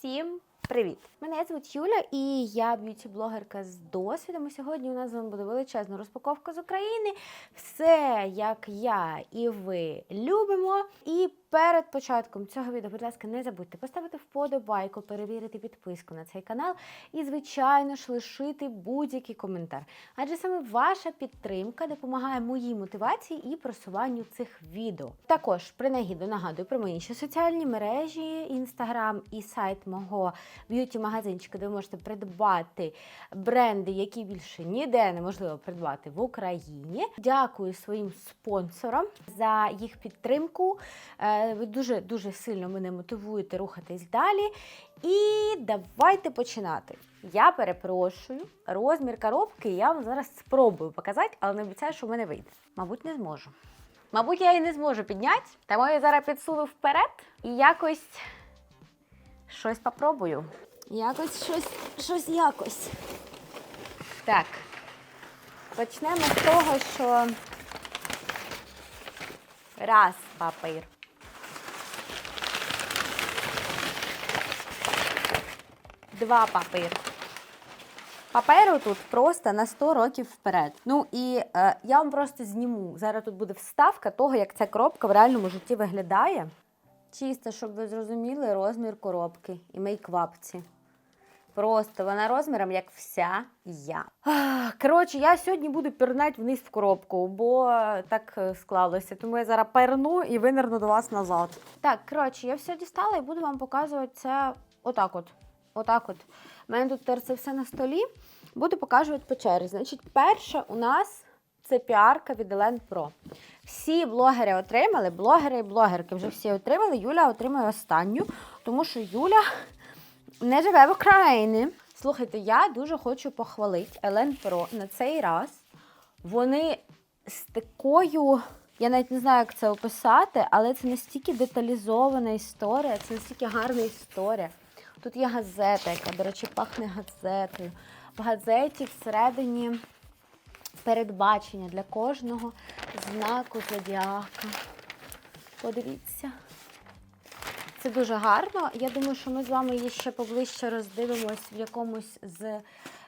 Всім привіт! Мене звуть Юля і я б'юті-блогерка з досвідом. Сьогодні у нас з вами буде величезна розпаковка з України. Все, як я і ви любимо. І перед початком цього відео, будь ласка, не забудьте поставити вподобайку, перевірити підписку на цей канал і, звичайно ж, лишити будь-який коментар. Адже саме ваша підтримка допомагає моїй мотивації і просуванню цих відео. Також принагідно нагадую про мої інші соціальні мережі, інстаграм і сайт мого б'юті-магазинчика, де ви можете придбати бренди, які більше ніде неможливо придбати в Україні. Дякую своїм спонсорам за їх підтримку. Ви дуже дуже сильно мене мотивуєте рухатись далі. І давайте починати. Я перепрошую, розмір коробки я вам зараз спробую показати, але не обіцяю, що в мене вийде. Мабуть, не зможу. Мабуть, я її не зможу підняти, тому я зараз підсуну вперед і якось щось попробую. Якось щось, щось якось. Так. Почнемо з того, що раз папір. Два папір. Паперу тут просто на 100 років вперед. Ну і е, я вам просто зніму. Зараз тут буде вставка того, як ця коробка в реальному житті виглядає. Чисто, щоб ви зрозуміли розмір коробки і мейквапці. Просто вона розміром, як вся я. Коротше, я сьогодні буду пірнати вниз в коробку, бо так е, склалося. Тому я зараз перну і винирну до вас назад. Так, коротше, я все дістала і буду вам показувати це отак от. Отак от. У мене тут це все на столі. Буду показувати по черзі. Значить, перше у нас це піарка від Елен Pro. Всі блогери отримали, блогери і блогерки вже всі отримали. Юля отримає останню, тому що Юля не живе в Україні. Слухайте, я дуже хочу похвалити Елен Про на цей раз. Вони з такою, я навіть не знаю, як це описати, але це настільки деталізована історія, це настільки гарна історія. Тут є газета, яка, до речі, пахне газетою. В газеті всередині передбачення для кожного знаку зодіака. Подивіться. Це дуже гарно. Я думаю, що ми з вами її ще поближче роздивимось в якомусь з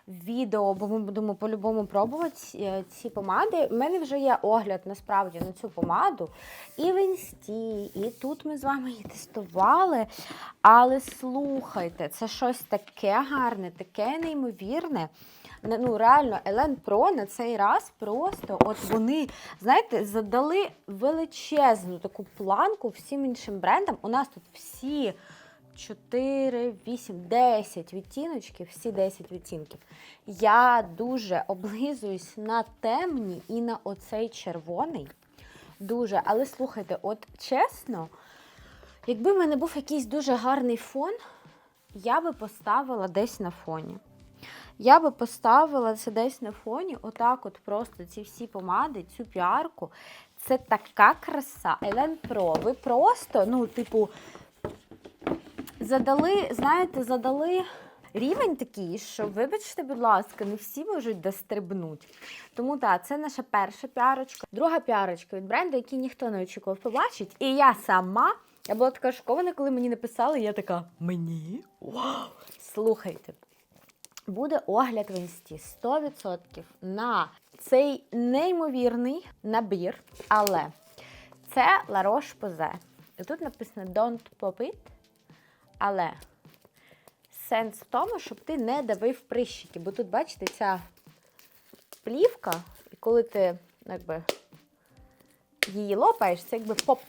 відео, бо ми будемо по-любому пробувати е, ці помади. У мене вже є огляд насправді на цю помаду. І в інсті, і тут ми з вами її тестували. Але слухайте, це щось таке гарне, таке неймовірне. Ну, реально, Елен Про на цей раз просто от вони, знаєте, задали величезну таку планку всім іншим брендам. У нас тут всі 4, 8, 10 відтіночків, всі 10 відтінків. Я дуже облизуюсь на темні і на оцей червоний. Дуже. Але слухайте, от чесно, якби в мене був якийсь дуже гарний фон, я би поставила десь на фоні. Я би поставила це десь на фоні, отак, от просто ці всі помади, цю піарку. Це така краса. Елен Про. Ви просто, ну, типу, задали, знаєте, задали рівень такий, що, вибачте, будь ласка, не всі можуть дострибнути. Тому так, це наша перша піарочка. Друга піарочка від бренду, який ніхто не очікував побачити. І я сама. Я була така шокована, коли мені написали, я така, мені? Вау! Слухайте, буде огляд в інсті 100% на цей неймовірний набір, але це La Roche-Posay. І тут написано Don't pop it, але сенс в тому, щоб ти не давив прищики. Бо тут, бачите, ця плівка, і коли ти якби, її лопаєш, це якби поп.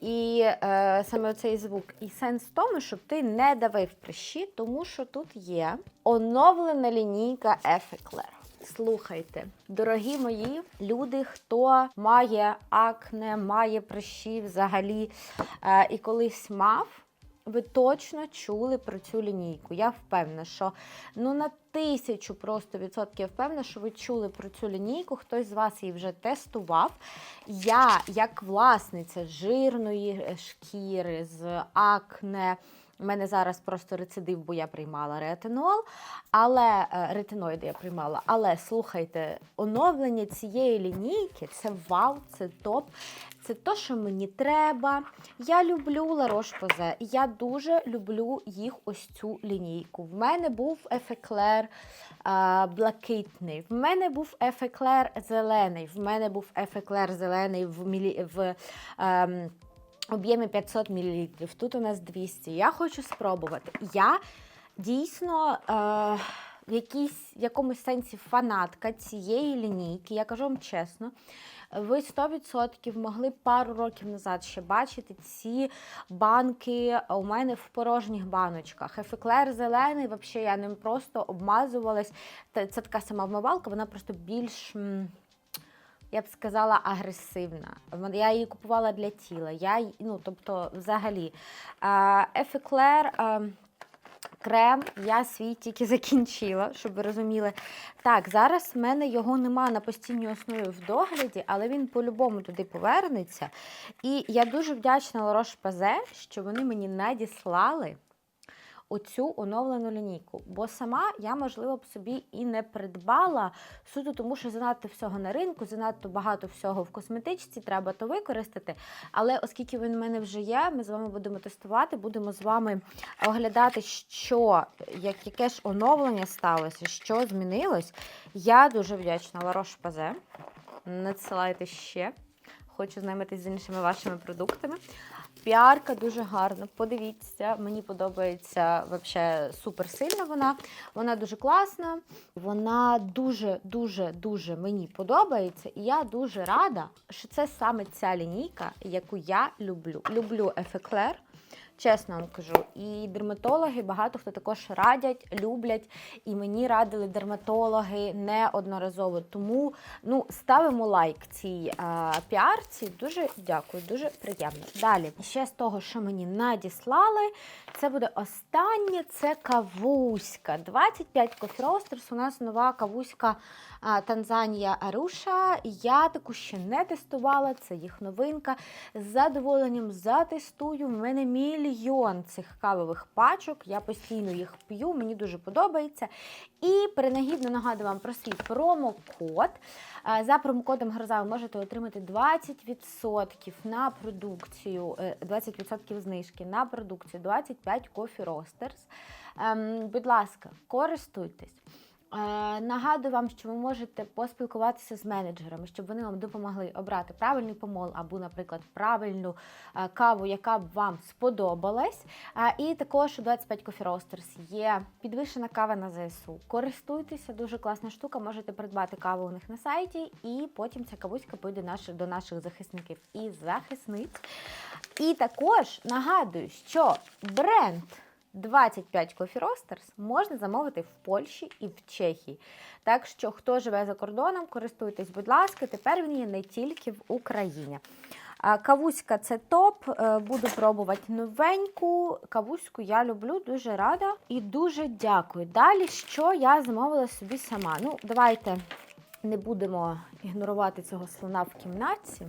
І е, саме цей звук. І сенс в тому, щоб ти не давив прищі, тому що тут є оновлена лінійка Ефеклер. Слухайте, дорогі мої люди, хто має акне, має прищі взагалі е, і колись мав. Ви точно чули про цю лінійку. Я впевнена, що ну на тисячу просто відсотків впевнена, що ви чули про цю лінійку. Хтось з вас її вже тестував. Я, як власниця жирної е, шкіри з акне. У мене зараз просто рецидив, бо я приймала ретинол, але е, ретиноїди я приймала. Але слухайте, оновлення цієї лінійки це вау, це топ. Це то, що мені треба. Я люблю Ларош Позе. Я дуже люблю їх ось цю лінійку. В мене був ефеклер а, блакитний, в мене був ефеклер зелений, в мене був ефеклер зелений в, в ем, об'ємі 500 мл. Тут у нас 200. Я хочу спробувати. Я дійсно. Е, в якійсь в якомусь сенсі фанатка цієї лінійки, я кажу вам чесно, ви 100% могли пару років назад ще бачити ці банки у мене в порожніх баночках. Ефеклер зелений, взагалі я ним просто обмазувалась. Це така сама вмивалка, вона просто більш. Я б сказала, агресивна. Я її купувала для тіла. Я, ну, тобто, взагалі. А, Ефеклер. Крем я свій тільки закінчила, щоб ви розуміли. Так, зараз в мене його нема на постійній основі в догляді, але він по-любому туди повернеться. І я дуже вдячна Ларош Пазе, що вони мені надіслали оцю оновлену лінійку. Бо сама я, можливо, б собі і не придбала суто, тому що занадто всього на ринку, занадто багато всього в косметичці, треба то використати. Але оскільки він в мене вже є, ми з вами будемо тестувати, будемо з вами оглядати, що, як, яке ж оновлення сталося, що змінилось. Я дуже вдячна Ларош Пазе. Надсилайте ще. Хочу знайомитись з іншими вашими продуктами. Піарка дуже гарна. Подивіться, мені подобається вообще супер сильно вона. Вона дуже класна. Вона дуже, дуже, дуже мені подобається. І я дуже рада, що це саме ця лінійка, яку я люблю. Люблю Ефеклер. Чесно вам кажу, і дерматологи багато хто також радять, люблять, і мені радили дерматологи неодноразово. Тому ну, ставимо лайк цій а, піарці. Дуже дякую, дуже приємно. Далі, ще з того, що мені надіслали, це буде останнє це кавуська. 25 Coffee Roasters. У нас нова кавуська Танзанія Аруша. Я таку ще не тестувала, це їх новинка. З задоволенням затестую. В мене мільйон цих кавових пачок. Я постійно їх п'ю, мені дуже подобається. І принагідно нагадую вам про свій промокод. Е, За промокодом Гроза ви можете отримати 20% на продукцію, е, 20% знижки на продукцію 25 Coffee Roasters. Ем, Будь ласка, користуйтесь. Е, Нагадую вам, що ви можете поспілкуватися з менеджерами, щоб вони вам допомогли обрати правильний помол або, наприклад, правильну е, каву, яка б вам сподобалась. Е, І також у 25 Coffee Roasters є підвищена кава на ЗСУ. Користуйтеся, дуже класна штука. Можете придбати каву у них на сайті, і потім ця кавуська піде до наших захисників і захисниць. І також нагадую, що бренд. 25 Coffee Roasters можна замовити в Польщі і в Чехії. Так що, хто живе за кордоном, користуйтесь, будь ласка, тепер він є не тільки в Україні. Кавуська це топ. е, Буду пробувати новеньку. Кавуську я люблю, дуже рада і дуже дякую. Далі, що я замовила собі сама. Ну, давайте не будемо ігнорувати цього слона в кімнатці.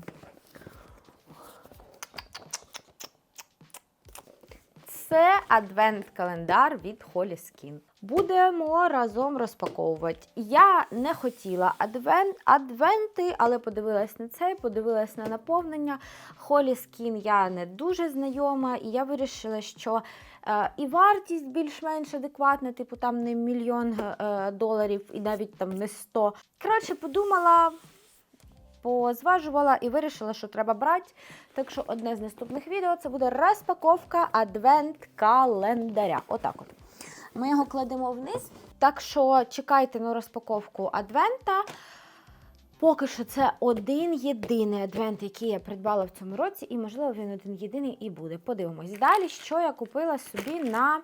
Це адвент-календар від Holy Skin. Будемо разом розпаковувати. Я не хотіла адвент, адвенти, але подивилась на цей, подивилась на наповнення. Holy Skin я не дуже знайома, і я вирішила, що е, і вартість більш-менш адекватна, типу там не мільйон е, доларів і навіть там не 100. Коротше, подумала, позважувала і вирішила, що треба брати. Так що одне з наступних відео це буде розпаковка адвент-календаря. Отак от. Ми його кладемо вниз. Так що чекайте на розпаковку адвента. Поки що це один єдиний адвент, який я придбала в цьому році, і, можливо, він один єдиний і буде. Подивимось. Далі, що я купила собі на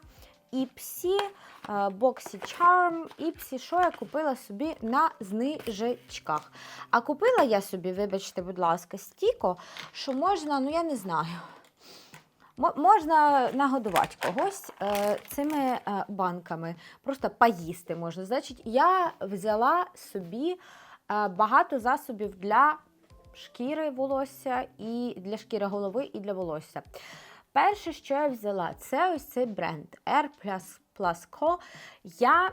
Іпсі, Боксі Charm, Іпсі, що я купила собі на знижечках. А купила я собі, вибачте, будь ласка, стіко, що можна, ну я не знаю. Можна нагодувати когось е, цими е, банками, просто поїсти можна. Значить, я взяла собі е, багато засобів для шкіри волосся, і для шкіри голови, і для волосся. Перше, що я взяла, це ось цей бренд Plus Plus Co. Я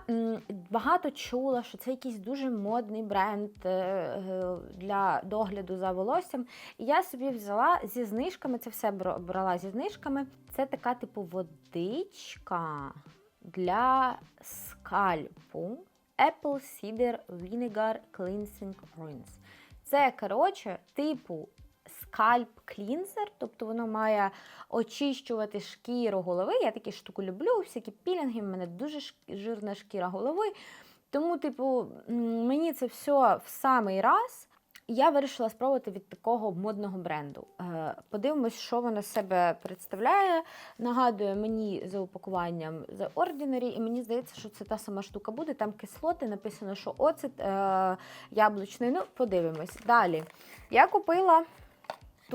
багато чула, що це якийсь дуже модний бренд е, е, для догляду за волоссям. І я собі взяла зі знижками, це все брала зі знижками. Це така, типу, водичка для скальпу. Apple Cider Vinegar Cleansing Rinse. Це, коротше, типу скальп клінзер, тобто воно має очищувати шкіру голови. Я такі штуку люблю, всякі пілінги, в мене дуже жирна шкіра голови. Тому, типу, мені це все в самий раз. Я вирішила спробувати від такого модного бренду. Е, Подивимось, що воно себе представляє. Нагадує мені за упакуванням The Ordinary, і мені здається, що це та сама штука буде. Там кислоти, написано, що оцет е, яблучний. Ну, подивимось. Далі. Я купила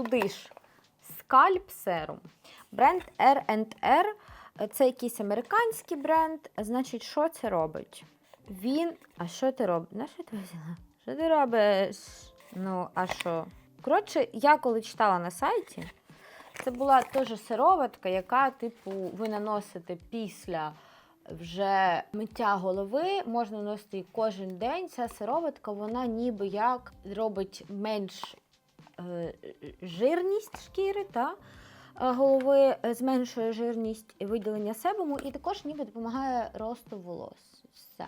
туди ж скальп серум. Бренд R&R. Це якийсь американський бренд. Значить, що це робить? Він. А що ти робиш? На що ти взяла? Що ти робиш? Ну, а що? Коротше, я коли читала на сайті, це була теж сироватка, яка, типу, ви наносите після вже миття голови, можна наносити кожен день. Ця сироватка, вона ніби як робить менш е, жирність шкіри, та? е, голови е, зменшує жирність і виділення себуму, і також ніби допомагає росту волос. Все.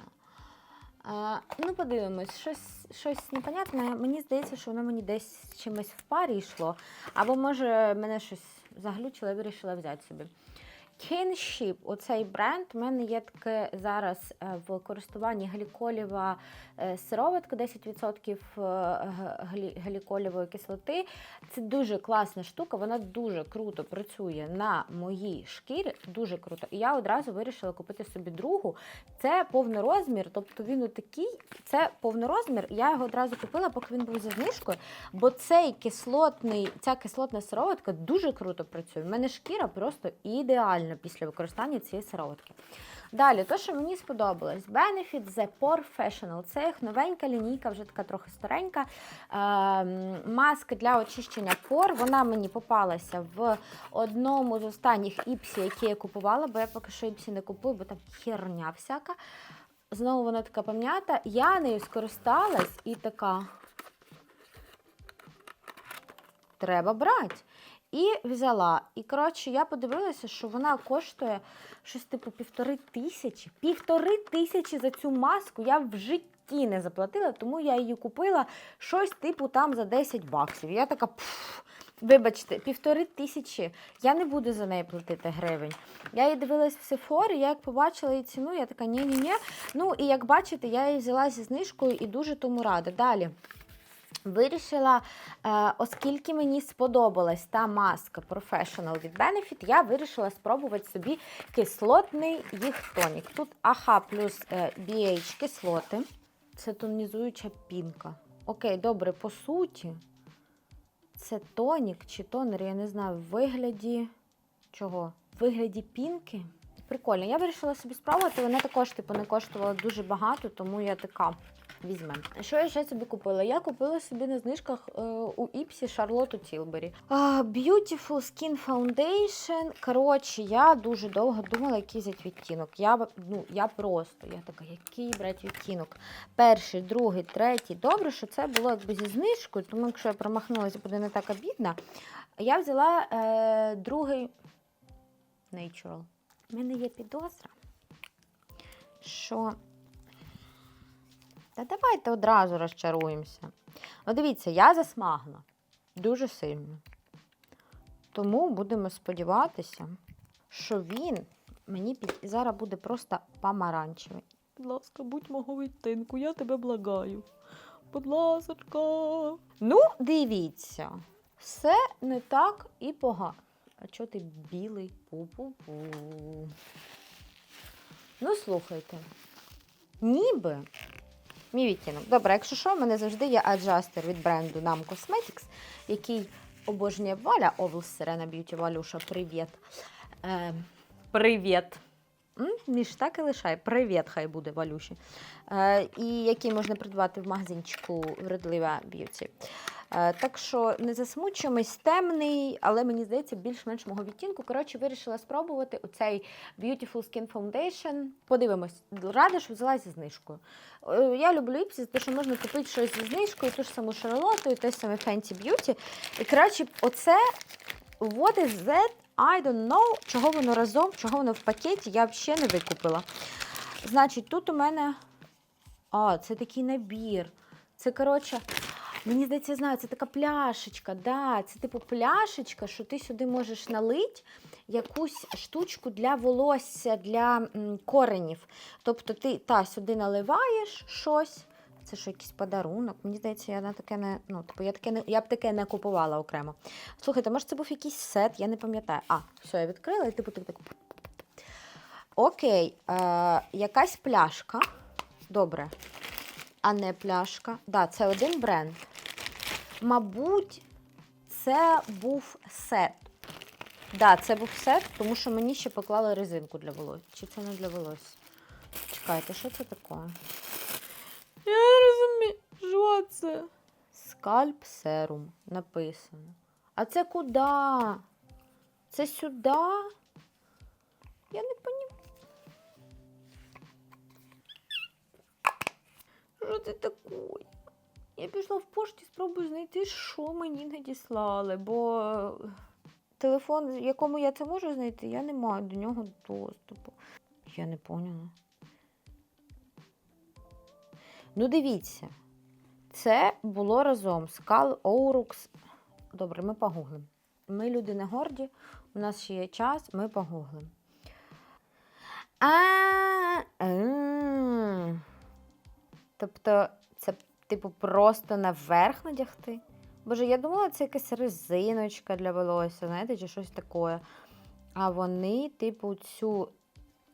А, ну, подивимось, щось, щось непонятне. Мені здається, що воно мені десь чимось в парі йшло. Або, може, мене щось заглючило, я вирішила взяти собі. Kinship, оцей бренд, у мене є таке зараз е, в користуванні гліколєва е, сироватка, 10% е, гліколєвої кислоти. Це дуже класна штука, вона дуже круто працює на моїй шкірі, дуже круто. І я одразу вирішила купити собі другу. Це повнорозмір, тобто він отакий, це повнорозмір. Я його одразу купила, поки він був за знижкою, бо цей кислотний, ця кислотна сироватка дуже круто працює. У мене шкіра просто ідеальна після використання цієї сироватки. Далі, то, що мені сподобалось, Benefit The Professional. Це їх новенька лінійка, вже така трохи старенька. Ем, маска для очищення пор. Вона мені попалася в одному з останніх іпсі, які я купувала, бо я поки що іпсі не купую, бо там херня всяка. Знову вона така пам'ята. Я нею скористалась і така. Треба брати. І взяла. І коротше, я подивилася, що вона коштує щось типу півтори тисячі. Півтори тисячі за цю маску я в житті не заплатила, тому я її купила щось типу там за 10 баксів. Я така. Пф, Вибачте, півтори тисячі. Я не буду за неї платити гривень. Я її дивилась в Сефорі, я як побачила її ціну, я така ні-ні-ні. Ну і як бачите, я її взяла зі знижкою і дуже тому рада. Далі. Вирішила, е, оскільки мені сподобалась та маска Professional від Benefit, я вирішила спробувати собі кислотний їх тонік. Тут АХ плюс е, BH кислоти. Це тонізуюча пінка. Окей, добре, по суті, це тонік чи тонер, я не знаю, в вигляді чого? В вигляді пінки. Прикольно. Я вирішила собі спробувати. Вона також типу, не коштувала дуже багато, тому я така. Візьме. Що я ще собі купила? Я купила собі на знижках е, у Іпсі Шарлоту Тілбері. Beautiful Skin Foundation. Коротше, я дуже довго думала, який взяти відтінок. Я, ну, я просто, я така, який брати відтінок? Перший, другий, третій. Добре, що це було якби зі знижкою, тому якщо я промахнулася, буде не так обідно. Я взяла е, другий Natural. У мене є підозра, що та давайте одразу розчаруємося. Ну, дивіться, я засмагла дуже сильно. Тому будемо сподіватися, що він мені під... зараз буде просто помаранчевий. Будь ласка, будь мого відтинку, я тебе благаю. Будь ласочка. Ну, дивіться, все не так і погано. А чого ти білий? Пу-пу-пу. Ну, слухайте. Ніби Мій. Добре, якщо що, в мене завжди є аджастер від бренду Nam Cosmetics, який обожнює Валя Овл Сирена Б'юті Валюша. Привіт. Е, привіт. М? Міш, так і лишай. Привіт, хай буде Валюші. Е, і який можна придбати в магазинчику Вродлива Б'юті. Е, так що не засмучуємось, темний, але мені здається, більш-менш мого відтінку. Коротше, вирішила спробувати оцей Beautiful Skin Foundation. Подивимось, рада, що взяла зі знижкою. Е, Я люблю Ipsy, тому що можна купити щось зі знижкою, ту ж саму Шарлоту, і те саме Fenty Beauty. І коротше, оце what is that? I don't know, чого воно разом, чого воно в пакеті, я взагалі не викупила. Значить, тут у мене. А, це такий набір. Це, коротше, мені здається, я знаю, це така пляшечка. Да, це типу пляшечка, що ти сюди можеш налити якусь штучку для волосся, для коренів. Тобто ти та сюди наливаєш щось. Це що, якийсь подарунок? Мені здається, я на таке не. Ну, типу, я таке не я б таке не купувала окремо. Слухайте, може, це був якийсь сет, я не пам'ятаю. А, все, я відкрила і типу так. так. Окей, е, якась пляшка. Добре. А не пляшка. Да, це один бренд. Мабуть, це був сет. Да, це був сет, тому що мені ще поклали резинку для волосся. Чи це не для волосся? Чекайте, що це таке? Я не розумію, що це? Скальп серум написано. А це куди? Це сюди? Я не розумію. Що це таке? Я пішла в пошті, спробую знайти, що мені надіслали, бо телефон, якому я це можу знайти, я не маю до нього доступу. Я не поняла. Ну, дивіться, це було разом. Скал Оурукс. Добре, ми погуглимо. Ми люди не горді, у нас ще є час, ми погуглимо. Тобто, це, типу, просто наверх надягти. Боже, я думала, це якась резиночка для волосся, знаєте, чи щось таке. А вони, типу, цю.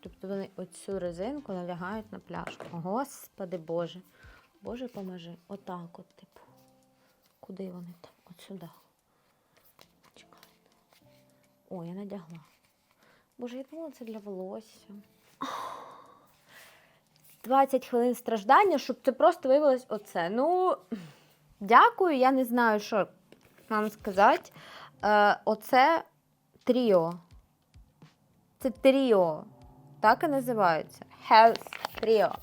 Тобто вони оцю резинку налягають на пляшку. Господи Боже. Боже, поможи. Отак от, типу. Куди вони там? От сюди. Чекайте. О, я надягла. Боже, я думала, це для волосся. 20 хвилин страждання, щоб це просто виявилось оце. Ну, дякую, я не знаю, що вам сказати. Е, оце тріо. Це тріо. Так і називається. Health Trio.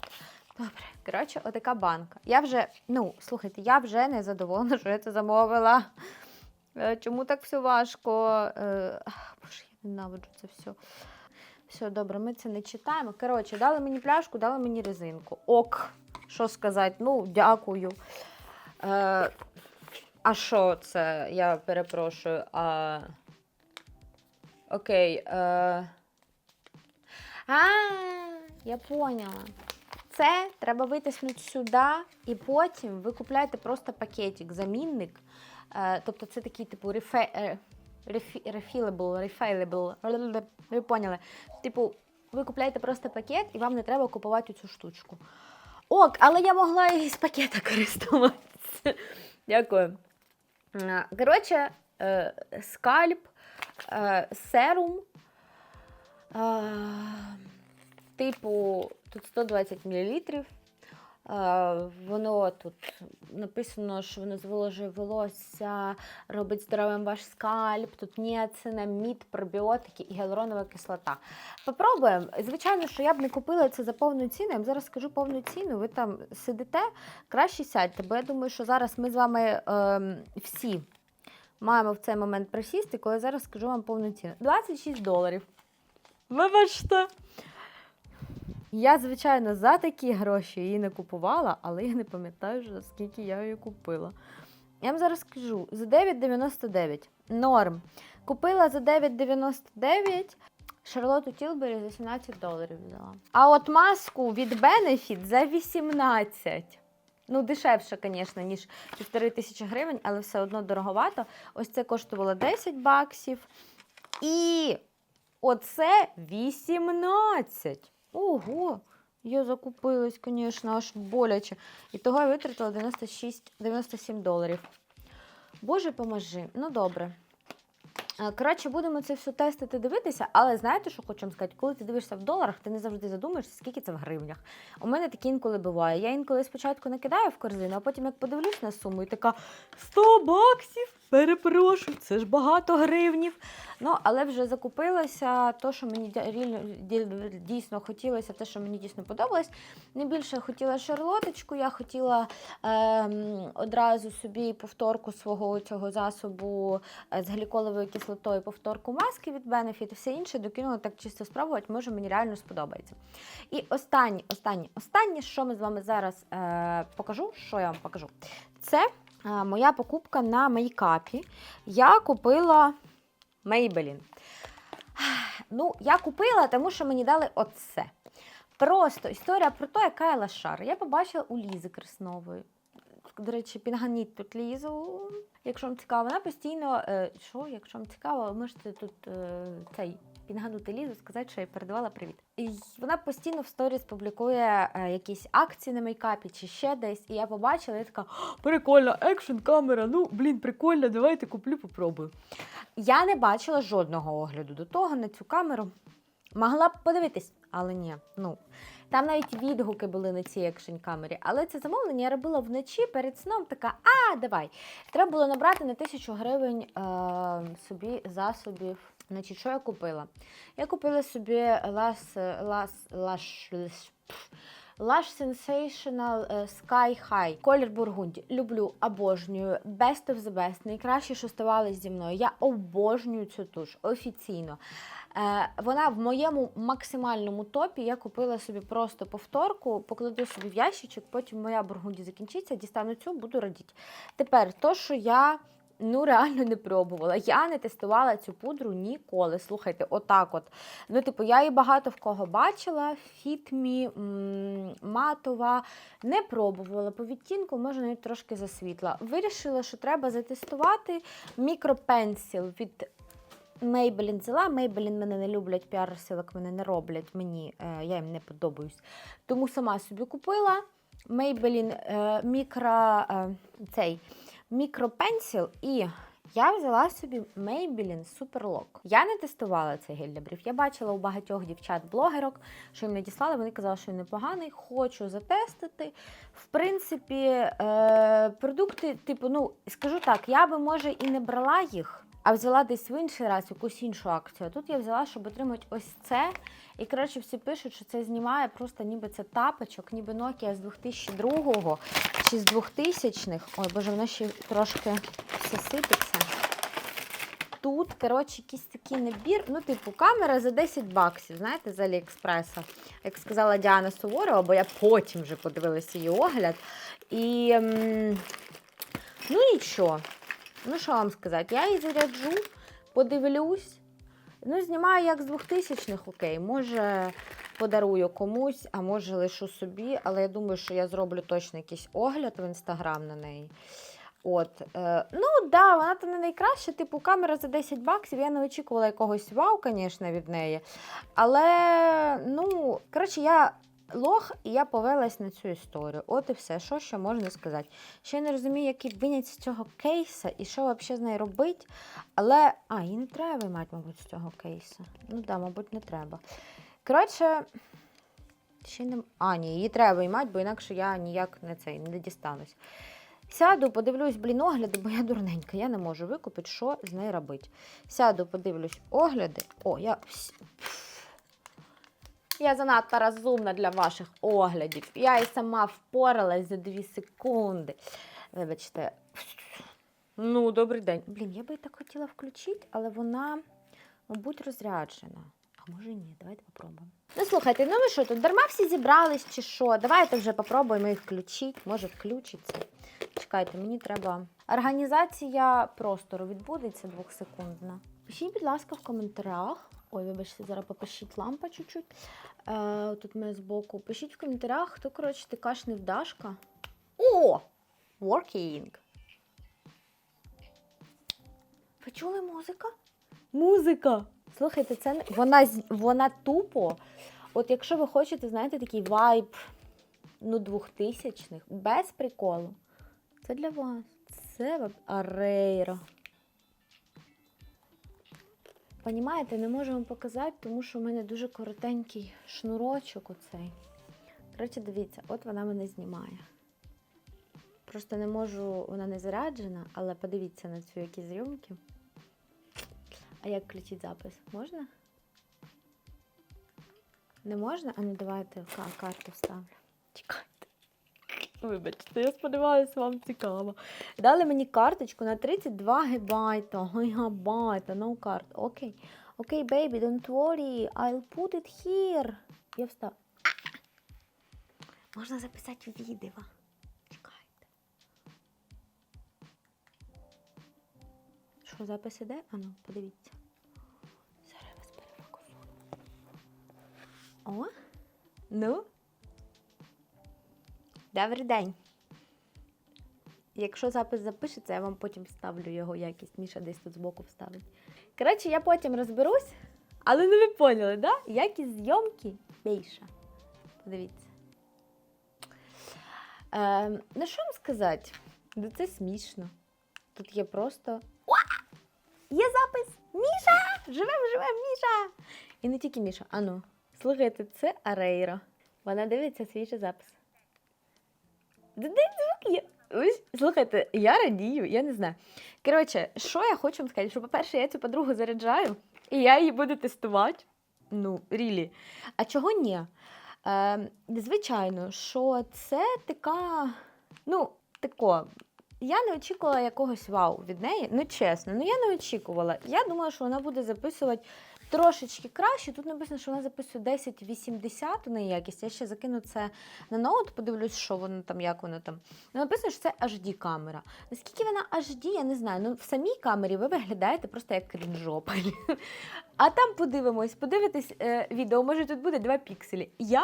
Добре, коротше, отака банка. Я вже, ну, слухайте, я вже не задоволена, що я це замовила. Е, Чому так все важко? Е, Боже, я ненавиджу це все. Все, добре, ми це не читаємо. Коротше, дали мені пляшку, дали мені резинку. Ок, що сказати? Ну, дякую. Е, а що це? Я перепрошую. А... Окей. Е... А, я поняла. Це треба витиснути сюди, і потім ви купляєте просто пакетик, замінник. Е, тобто це такий типу рефе, е, рефі, refillable, refillable, ви поняли. Типу, ви купляєте просто пакет, і вам не треба купувати цю штучку. Ок, але я могла і з пакета користуватися. Дякую. Е, Коротше, скальп, серум. Е, Типу, тут 120 мл. Воно тут написано, що воно зволожує волосся, робить здоровим ваш скальп. Тут ніацина, мід, пробіотики і гіалуронова кислота. Попробуємо. Звичайно, що я б не купила це за повну ціну. Я вам зараз скажу повну ціну. Ви там сидите, краще сядьте, бо я думаю, що зараз ми з вами ем, всі маємо в цей момент присісти, коли я зараз скажу вам повну ціну. 26 доларів. Вибачте. Я, звичайно, за такі гроші її не купувала, але я не пам'ятаю, за скільки я її купила. Я вам зараз скажу: за 9,99 норм. Купила за 9,99 Шарлоту Тілбері за 17 доларів взяла. А от маску від Benefit за 18. Ну, дешевше, звісно, ніж 4 тисячі гривень, але все одно дороговато. Ось це коштувало 10 баксів. І оце 18. Ого! Я закупилась, звісно, аж боляче. І того я витратила 96, 97 доларів. Боже, поможи. Ну, добре. Коротше, будемо це все тестити, дивитися, але знаєте, що хочу вам сказати? Коли ти дивишся в доларах, ти не завжди задумаєшся, скільки це в гривнях. У мене таке інколи буває. Я інколи спочатку накидаю в корзину, а потім як подивлюсь на суму і така 100 баксів, перепрошую, це ж багато гривнів. Ну, але вже закупилася то, що мені дійсно хотілося, те, що мені дійсно подобалось. Найбільше хотіла шарлоточку, я хотіла ем, одразу собі повторку свого цього засобу е, з гліколовою кислотою, повторку маски від Benefit і все інше докинула так чисто спробувати, може мені реально сподобається. І останнє, останнє, останнє, що ми з вами зараз е, покажу, що я вам покажу, це е, моя покупка на мейкапі. Я купила Maybelline. Ну, я купила, тому що мені дали оце. Просто історія про те, яка я лошар. Я побачила у Лізи Краснової. До речі, пінганіть тут Лізу. Якщо вам цікаво, вона постійно. е, Що, якщо вам цікаво, ви можете тут е, цей пінганути Лізу, сказати, що я передавала привіт. І вона постійно в сторіс публікує е, якісь акції на мейкапі чи ще десь. І я побачила, і така «О, прикольна екшн камера. Ну, блін, прикольно, давайте куплю, попробую. Я не бачила жодного огляду до того на цю камеру. Могла б подивитись, але ні. Ну, там навіть відгуки були на цій екшн камері. Але це замовлення я робила вночі перед сном. Така, а, давай. Треба було набрати на тисячу гривень е, собі засобів. Значить, що я купила? Я купила собі Lash, Lash, Lash, Lash, Lush Sensational е, Sky High. Колір бургунді. Люблю, обожнюю. Best of the best. Найкраще, що ставалось зі мною. Я обожнюю цю туш офіційно. Е, вона в моєму максимальному топі. Я купила собі просто повторку, покладу собі в ящичок, потім моя бургунді закінчиться, дістану цю, буду радіти. Тепер, то, що я. Ну, реально не пробувала. Я не тестувала цю пудру ніколи. Слухайте, отак от. Ну, типу, я її багато в кого бачила. Фітмі, матова. Не пробувала. По відтінку, може, навіть трошки засвітла. Вирішила, що треба затестувати мікропенсіл від Maybelline взяла. Maybelline мене не люблять, піар-розсилок мене не роблять. Мені, е, я їм не подобаюсь. Тому сама собі купила. Maybelline е, мікро, е, цей мікропенсіл і я взяла собі Maybelline Superlock. Я не тестувала цей гель для брів. Я бачила у багатьох дівчат-блогерок, що їм надіслали, вони казали, що він непоганий. Хочу затестити. В принципі, е, продукти, типу, ну, скажу так, я би може і не брала їх. А взяла десь в інший раз якусь іншу акцію. А тут я взяла, щоб отримати ось це. І коротше, всі пишуть, що це знімає просто ніби це тапочок, ніби Nokia з 2002 чи з 2000-х. Ой, боже, воно ще трошки все сипеться. Тут, коротше, якийсь такий набір. Ну, типу, камера за 10 баксів, знаєте, з Аліекспреса. Як сказала Діана Суворова, бо я потім вже подивилася її огляд. І ну нічого. Ну, що вам сказати, я її заряджу, подивлюсь. Ну, знімаю як з 2000-х, окей. Може, подарую комусь, а може лишу собі, але я думаю, що я зроблю точно якийсь огляд в інстаграм на неї. От, е, ну да, вона там не найкраща, типу камера за 10 баксів. Я не очікувала якогось вау, звісно, від неї. Але, ну, коротше, я лох, і я повелась на цю історію. От і все, що ще можна сказати. Ще не розумію, який винять з цього кейса і що взагалі з нею робити. Але, а, її не треба виймати, мабуть, з цього кейса. Ну так, да, мабуть, не треба. Коротше, ще не. А, ні, її треба виймати, бо інакше я ніяк не цей не дістанусь. Сяду, подивлюсь, блін, огляди, бо я дурненька, я не можу викупити, що з нею робити. Сяду, подивлюсь огляди. О, я. Я занадто розумна для ваших оглядів. Я і сама впоралась за 2 секунди. Вибачте. Ну, добрий день. Блін, я би так хотіла включити, але вона, мабуть, розряджена. А може ні, давайте попробуємо. Ну, слухайте, ну ви що, тут дарма всі зібрались чи що? Давайте вже попробуємо їх включити. Може, включиться. Чекайте, мені треба. Організація простору відбудеться двохсекундна. Пишіть, будь ласка, в коментарях. Ой, вибачте, зараз попишіть лампа чуть-чуть. Е, тут мене збоку. Пишіть в коментарях, хто, коротше, ти кашнив Дашка. О! Working. Ви чули музика? Музика! Слухайте, це не... вона, вона тупо. От якщо ви хочете, знаєте, такий вайб ну, 2000-х, без приколу. Це для вас. Це Арейра. Понімаєте, не можу вам показати, тому що в мене дуже коротенький шнурочок оцей. Коротше, дивіться, от вона мене знімає. Просто не можу, вона не заряджена, але подивіться на цю які зйомки. А як включити запис? Можна? Не можна? А ну давайте карту вставлю. Чекайте. Вибачте, я сподіваюся, вам цікаво. Дали мені карточку на 32 гігабайта. Гігабайта, no card. Окей. Окей, baby, don't worry. I'll put it here. Я встав. Можна записати відео. Чекайте. Що, запис іде? Ану, подивіться. Зараз перефокусую. О, ну. Добрий день. Якщо запис запишеться, я вам потім вставлю його якість. Міша десь тут збоку вставить. Коротше, я потім розберусь, але ну ви поняли, да? Якість зйомки більша. Подивіться. Е, ну, що вам сказати? Ну, це смішно. Тут є просто. Уа! Є запис! Міша! Живем, живем, Міша! І не тільки Міша. Ану, слухайте, це Арейро. Вона дивиться свіжий запис. Де звук Слухайте, я радію, я не знаю. Коротше, що я хочу вам сказати? Що, по-перше, я цю подругу заряджаю, і я її буду тестувати. Ну, рілі. А чого ні? Е, звичайно, що це така, ну, тако. Я не очікувала якогось вау від неї. Ну, чесно, ну я не очікувала. Я думала, що вона буде записувати трошечки краще. Тут написано, що вона записує 1080 у неї якість. Я ще закину це на ноут, подивлюсь, що воно там, як воно там. Ну, написано, що це HD камера. Наскільки вона HD, я не знаю. Ну, в самій камері ви виглядаєте просто як крінжопа. А там подивимось, подивитись е, відео, може тут буде 2 пікселі. Я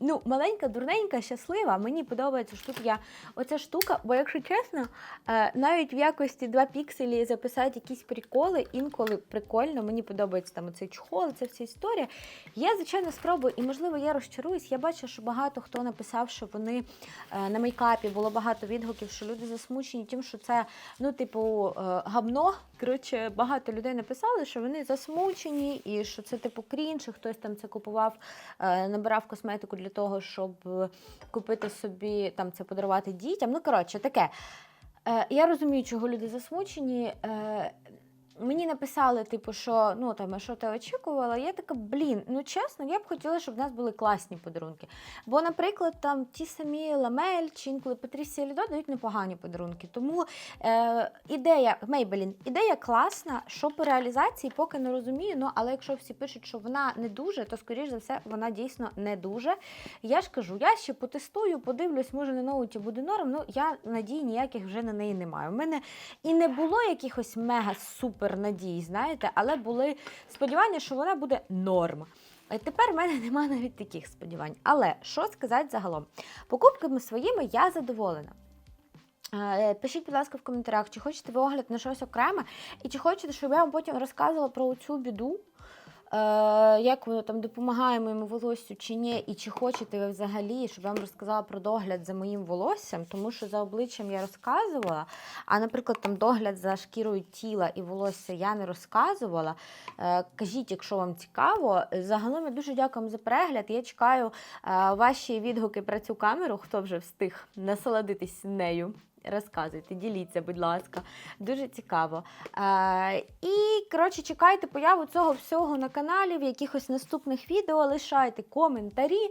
ну, маленька, дурненька, щаслива. Мені подобається, що тут я оця штука, бо, якщо чесно, е, навіть в якості 2 пікселі записати якісь приколи, інколи прикольно, мені подобається там оцей чохол, це вся історія. Я, звичайно, спробую, і можливо я розчаруюсь. Я бачу, що багато хто написав, що вони е, на мейкапі було багато відгуків, що люди засмучені тим, що це ну, типу, е, гавно. Коротше, багато людей написали, що вони засмучені, і що це типу крінж, і хтось там це купував, набирав косметику для того, щоб купити собі там це подарувати дітям. Ну, коротше, таке. Е, я розумію, чого люди засмучені. Мені написали, типу, що ну там, що ти очікувала? Я така, блін, ну чесно, я б хотіла, щоб в нас були класні подарунки. Бо, наприклад, там ті самі Ламель чи інколи Патрісія Лідо дають непогані подарунки. Тому е, ідея Мейбелін, ідея класна, що по реалізації поки не розумію. Ну але якщо всі пишуть, що вона не дуже, то скоріш за все вона дійсно не дуже. Я ж кажу, я ще потестую, подивлюсь, може на ноуті буде норм. Ну я надій ніяких вже на неї не маю. У мене і не було якихось мега супер надій, знаєте, але були сподівання, що вона буде норм. Тепер в мене немає навіть таких сподівань. Але що сказати загалом? Покупками своїми я задоволена. Е, Пишіть, будь ласка, в коментарях, чи хочете ви огляд на щось окреме, і чи хочете, щоб я вам потім розказувала про цю біду, як воно там допомагає моєму волоссю чи ні, і чи хочете ви взагалі, щоб я вам розказала про догляд за моїм волоссям, тому що за обличчям я розказувала, а, наприклад, там догляд за шкірою тіла і волосся я не розказувала. Е, Кажіть, якщо вам цікаво. Загалом я дуже дякую вам за перегляд. Я чекаю е, ваші відгуки про цю камеру, хто вже встиг насолодитись нею. Розказуйте, діліться, будь ласка, дуже цікаво. Е, і коротше, чекайте появу цього всього на каналі в якихось наступних відео. Лишайте коментарі. Е,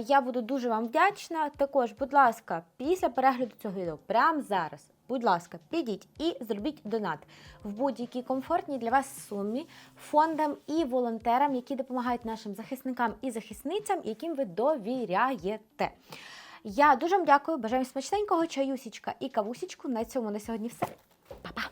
я буду дуже вам вдячна. Також, будь ласка, після перегляду цього відео, прямо зараз, будь ласка, підіть і зробіть донат в будь-якій комфортній для вас сумі фондам і волонтерам, які допомагають нашим захисникам і захисницям, яким ви довіряєте. Я дуже вам дякую. Бажаю смачненького чаюсічка і кавусічку. На цьому на сьогодні все. Па-па!